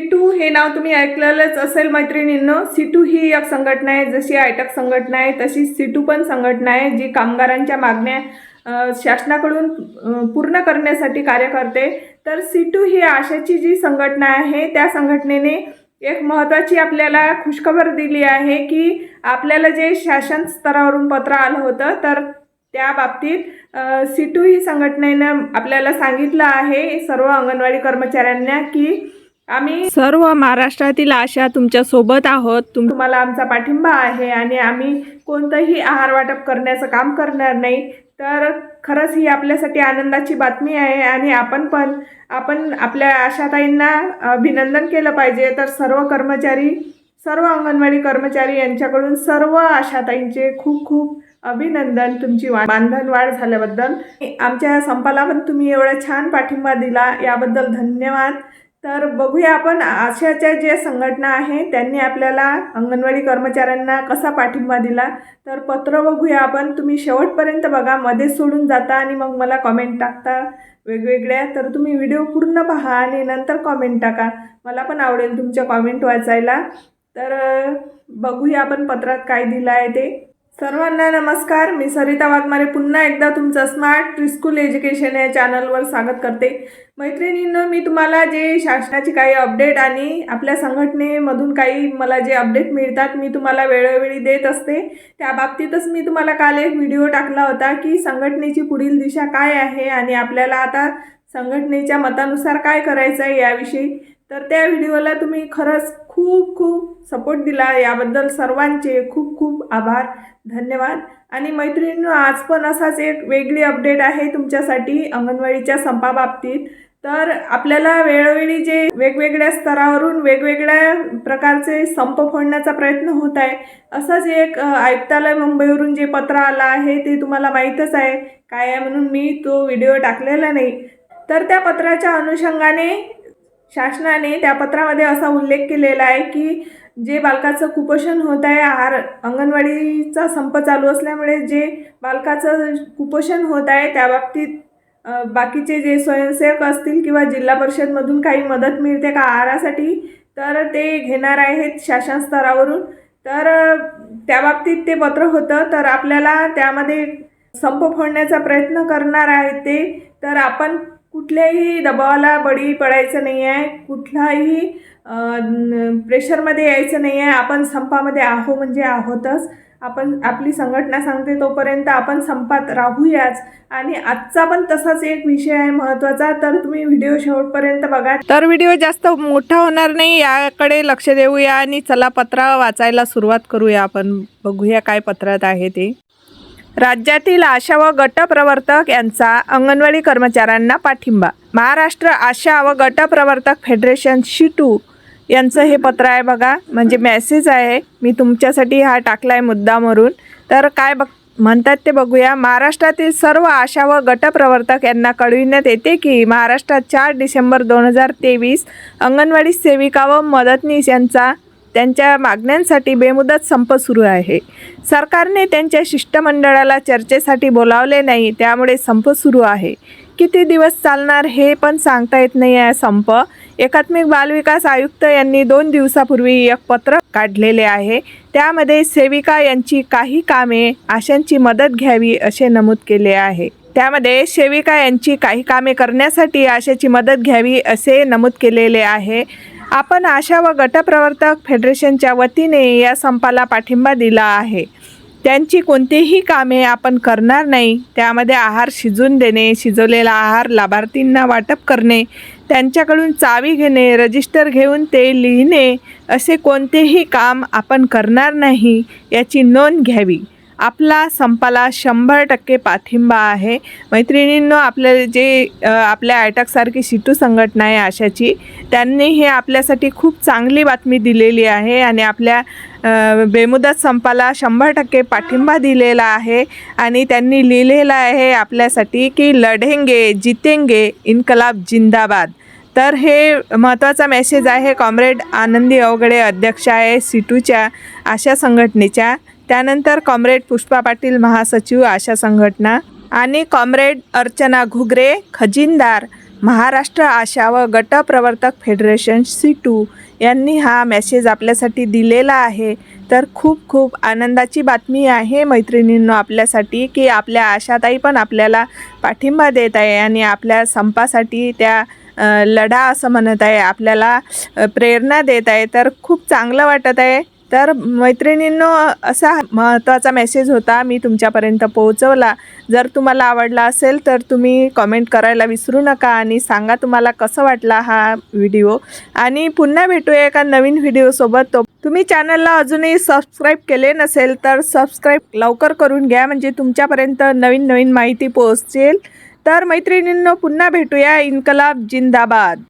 To हे नाव तुम्ही ऐकलेलंच असेल मैत्रिणींनो. सी टू ही एक संघटना आहे जशी आयटक संघटना आहे तशी सी टू पण संघटना आहे जी कामगारांच्या मागण्या शासनाकडून पूर्ण करण्यासाठी कार्य करते. तर सी टू ही आशाची जी संघटना आहे त्या संघटनेने एक महत्त्वाची आपल्याला खुशखबर दिली आहे की आपल्याला जे शासन स्तरावरून पत्र आलं होतं तर त्या बाबतीत सी टू ही संघटनेनं आपल्याला सांगितलं आहे सर्व अंगणवाडी कर्मचाऱ्यांना की आम्ही सर्व महाराष्ट्रातील आशा तुमच्यासोबत आहोत. तुम तुम्हाला आमचा पाठिंबा आहे आणि आम्ही कोणतंही आहार वाटप करण्याचं काम करणार नाही. तर खरंच ही आपल्यासाठी आनंदाची बातमी आहे आणि आपण पण आपण आपल्या आशाताईंना अभिनंदन केलं पाहिजे. तर सर्व कर्मचारी सर्व अंगणवाडी कर्मचारी यांच्याकडून सर्व आशाताईंचे खूप खूप अभिनंदन. तुमची वा बांधण वाढ झाल्याबद्दल. आमच्या संपाला पण तुम्ही एवढा छान पाठिंबा दिला. याबद्दल धन्यवाद. तर बघूया आपण आशाच्या ज्या संघटना आहे त्यांनी आपल्याला अंगणवाडी कर्मचाऱ्यांना कसा पाठिंबा दिला? तर पत्र बघूया आपण. तुम्ही शेवटपर्यंत बघा मध्येच सोडून जाता आणि मग मला कॉमेंट टाकता वेगवेगळ्या. तर तुम्ही व्हिडिओ पूर्ण पहा आणि नंतर कॉमेंट टाका. मला पण आवडेल तुमच्या कॉमेंट वाचायला. तर बघूया आपण पत्रात काय दिलं आहे ते. सर्वांना नमस्कार. मी सरिता वाघमारे. पुन्हा एकदा तुमचं स्मार्ट प्रिस्कूल एज्युकेशन या चॅनलवर स्वागत करते. मैत्रिणींनो मी तुम्हाला जे शासनाची काही अपडेट आणि आपल्या संघटनेमधून काही मला जे अपडेट मिळतात मी तुम्हाला वेळोवेळी देत असते. त्या बाबतीतच मी तुम्हाला काल एक व्हिडिओ टाकला होता की संघटनेची पुढील दिशा काय आहे आणि आपल्याला आता संघटनेच्या मतानुसार काय करायचं आहे याविषयी. तर त्या व्हिडिओला तुम्ही खरंच खूप खूप सपोर्ट दिला. याबद्दल सर्वांचे खूप खूप आभार. धन्यवाद. आणि मैत्रिणींनो आज पण असाच एक वेगळी अपडेट आहे तुमच्यासाठी अंगणवाडीच्या संपाबाबतीत. तर आपल्याला वेळोवेळी जे वेगवेगळ्या स्तरावरून वेगवेगळ्या प्रकारचे संप फोडण्याचा प्रयत्न होत आहे असंच एक आयुक्तालय मुंबईवरून जे पत्र आलं आहे ते तुम्हाला माहीतच आहे. काय आहे म्हणून मी तो व्हिडिओ टाकलेला नाही. तर त्या पत्राच्या अनुषंगाने शासनाने त्या पत्रामध्ये असा उल्लेख केलेला आहे की जे बालकाचं कुपोषण होत आहे आहार अंगणवाडीचा संप चालू असल्यामुळे जे बालकाचं कुपोषण होत आहे त्या बाबतीत बाकीचे जे स्वयंसेवक असतील किंवा जिल्हा परिषदमधून काही मदत मिळते का आहारासाठी तर ते घेणार आहेत शासन स्तरावरून. तर त्या बाबतीत ते पत्र होतं तर आपल्याला त्यामध्ये संप फोडण्याचा प्रयत्न करणार आहेत ते. तर आपण कुठल्याही दबावाला बळी पडायचं नाही आहे कुठलाही प्रेशरमध्ये यायचं नाही आहे आपण संपामध्ये आहो म्हणजे आहोतच. आपण आपली संघटना सांगते तोपर्यंत आपण संपात राहूयाच. आणि आजचा पण तसाच एक विषय आहे महत्त्वाचा तर तुम्ही व्हिडिओ शेवटपर्यंत बघा. तर व्हिडिओ जास्त मोठा होणार नाही याकडे लक्ष देऊया आणि चला पत्र वाचायला सुरुवात करूया आपण. बघूया काय पत्रात आहे ते. राज्यातील आशा व गटप्रवर्तक यांचा अंगणवाडी कर्मचाऱ्यांना पाठिंबा. महाराष्ट्र आशा व गटप्रवर्तक फेडरेशन शिटू यांचं हे पत्र आहे बघा. म्हणजे मेसेज आहे मी तुमच्यासाठी हा टाकला आहे मुद्दामवरून तर काय बघ म्हणतात ते बघूया. महाराष्ट्रातील सर्व आशा व गटप्रवर्तक यांना कळविण्यात येते की महाराष्ट्रात चार डिसेंबर दोन हजार तेवीस अंगणवाडी सेविका व मदतनीस यांचा त्यांच्या मागण्यांसाठी बेमुदत संप सुरू आहे. सरकारने त्यांच्या शिष्टमंडळाला चर्चेसाठी बोलावले नाही त्यामुळे संप सुरू आहे. किती दिवस चालणार हे पण सांगता येत नाही आहे संप. एकात्मिक बालविकास आयुक्त यांनी दोन दिवसापूर्वी एक पत्र काढलेले आहे. त्यामध्ये सेविका यांची काही कामे आशांची मदत घ्यावी असे नमूद केले आहे. त्यामध्ये सेविका यांची काही कामे करण्यासाठी आशाची मदत घ्यावी असे नमूद केलेले आहे. आपण आशा व गटप्रवर्तक फेडरेशनच्या वतीने या संपाला पाठिंबा दिला आहे. त्यांची कोणतीही कामे आपण करणार नाही. त्यामध्ये आहार शिजून देणे शिजवलेला आहार लाभार्थींना वाटप करणे त्यांच्याकडून चावी घेणे रजिस्टर घेऊन ते लिहिणे असे कोणतेही काम आपण करणार नाही याची नोंद घ्यावी. आपला संपाला शंभर टक्के पाठिंबा आहे. मैत्रिणींनो आपल्या जे आपल्या आयटकसारखी शिटू संघटना आहे आशाची त्यांनी हे आपल्यासाठी खूप चांगली बातमी दिलेली आहे आणि आपल्या बेमुदत संपाला शंभर टक्के पाठिंबा दिलेला आहे आणि त्यांनी लिहिलेलं आहे आपल्यासाठी की लढेंगे जितेंगे इन्कलाब जिंदाबाद. तर हे महत्त्वाचा मेसेज आहे. कॉम्रेड आनंदी अवघडे अध्यक्ष आहे सिटूच्या आशा संघटनेच्या. त्यानंतर कॉम्रेड पुष्पा पाटील महासचिव आशा संघटना आणि कॉम्रेड अर्चना घुगरे खजिनदार महाराष्ट्र आशा व गट प्रवर्तक फेडरेशन सी टू यांनी हा मेसेज आपल्यासाठी दिलेला आहे. तर खूप खूप आनंदाची बातमी आहे मैत्रिणींनो आपल्यासाठी की आपल्या आशाताई पण आपल्याला पाठिंबा देत आहे आणि आपल्या संपासाठी त्या लढा असं म्हणत आहे. आपल्याला प्रेरणा देत आहे. तर खूप चांगलं वाटत आहे. तर मैत्रिणींनो असा महत्त्वाचा मेसेज होता. मी तुमच्यापर्यंत पोहोचवला. जर तुम्हाला आवडला असेल तर तुम्ही कमेंट करायला विसरू नका आणि सांगा तुम्हाला कसं वाटला हा व्हिडिओ आणि पुन्हा भेटूया एका नवीन व्हिडिओसोबत तो तुम्ही चॅनलला अजूनही सबस्क्राईब केले नसेल तर सबस्क्राईब लवकर करून घ्या. म्हणजे तुमच्यापर्यंत नवीन नवीन माहिती पोहोचेल. तर मैत्रिणींनो पुन्हा भेटूया. इन्कलाब जिंदाबाद.